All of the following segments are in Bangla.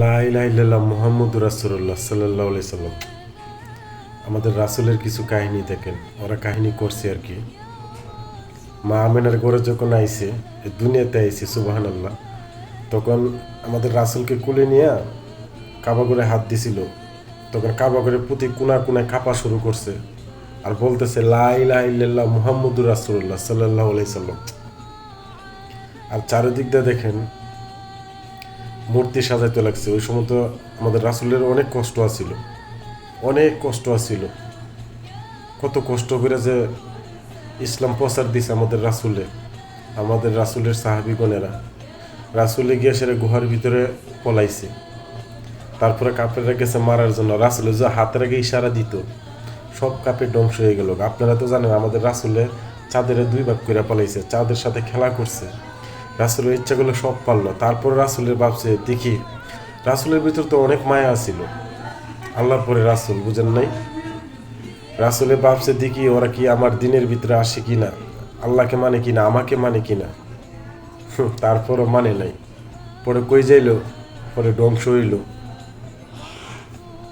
লাইলাইল্লাহ মোহাম্মদ রাসুল্লাহ সাল্লাহ সাল্লাম। আমাদের রাসুলের কিছু কাহিনী দেখেন, ওরা কাহিনী করছে আর কি। মা আমেনার ঘরে যখন আইসে দুনিয়াতে আইসে সুবাহান আল্লাহ তখন আমাদের রাসুলকে কুলে নিয়ে কাবা করে হাত দিছিল। তখন কাবা করে প্রতি কোনা কোনায় কাপা শুরু করছে আর বলতেছে লাইলাইল্লাহ মোহাম্মদুর রাসুল্লাহ সাল্লাহ সাল্লাম। আর চারিদিক দিয়ে দেখেন মূর্তি সাজাইতে লাগছে। ওই সময় তো আমাদের রাসুলের অনেক কষ্ট আছিল। অনেক কষ্ট আছিল। কত কষ্ট করে যে ইসলাম প্রচার দিছে আমাদের রাসুলে, আমাদের রাসুলের সাহাবিগণেরা। রাসুলে গিয়ে সেটা গুহার ভিতরে পলাইছে। তারপরে কাপড়েরা গেছে মারার জন্য। রাসুলে যে হাতের আগে ইশারা দিত, সব কাপের ধ্বংস হয়ে গেল। আপনারা তো জানেন আমাদের রাসুলে চাঁদের দুই ভাগ করে পালাইছে, চাঁদের সাথে খেলা করছে। রাসুলের ইচ্ছাগুলো সব পারল। তারপর রাসুলের ভাবছে দেখি রাসুলের ভিতর তো অনেক মায়া আছিল আল্লাহর পরে রাসুল বুঝেন নাই? রাসুলের ভাবছে দেখি ওরা কি আমার দিনের ভিতরে আসে কিনা? আল্লাহকে মানে কিনা আমাকে মানে কিনা? হুঁ, তারপরও মানে নাই। পরে কই যাইল? পরে ধ্বংস হইল।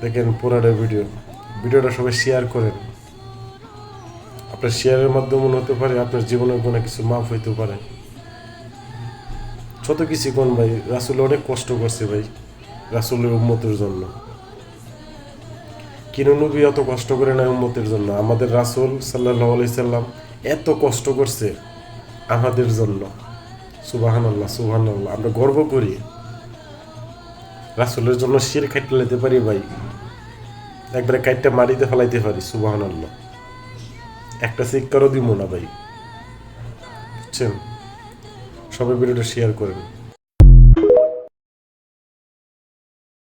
দেখেন পুরাটা ভিডিও। ভিডিওটা সবাই শেয়ার করেন। আপনার শেয়ারের মাধ্যমে হতে পারে আপনার জীবনের কোনো কিছু মাফ হইতে পারে। ছোট কিছু কোন ভাই? রাসুল অনেক কষ্ট করছে ভাই, রাসুলের উম্মতের জন্য। কিনো নবী অত কষ্ট করে না উম্মতের জন্য? আমাদের রাসুল সাল্লাহ সাল্লাম এত কষ্ট করছে আমাদের জন্য। সুবাহান আল্লাহ সুবাহান আল্লাহ আমরা গর্ব করি। রাসুলের জন্য শির খাইতে লাইতে পারি ভাই। একবারে কাইটটা মারিতে ফেলাইতে পারি সুবাহান আল্লাহ একটা শিক্ষারও দিব না ভাই। বুঝছেন? সবাই ভিডিওটা শেয়ার করেন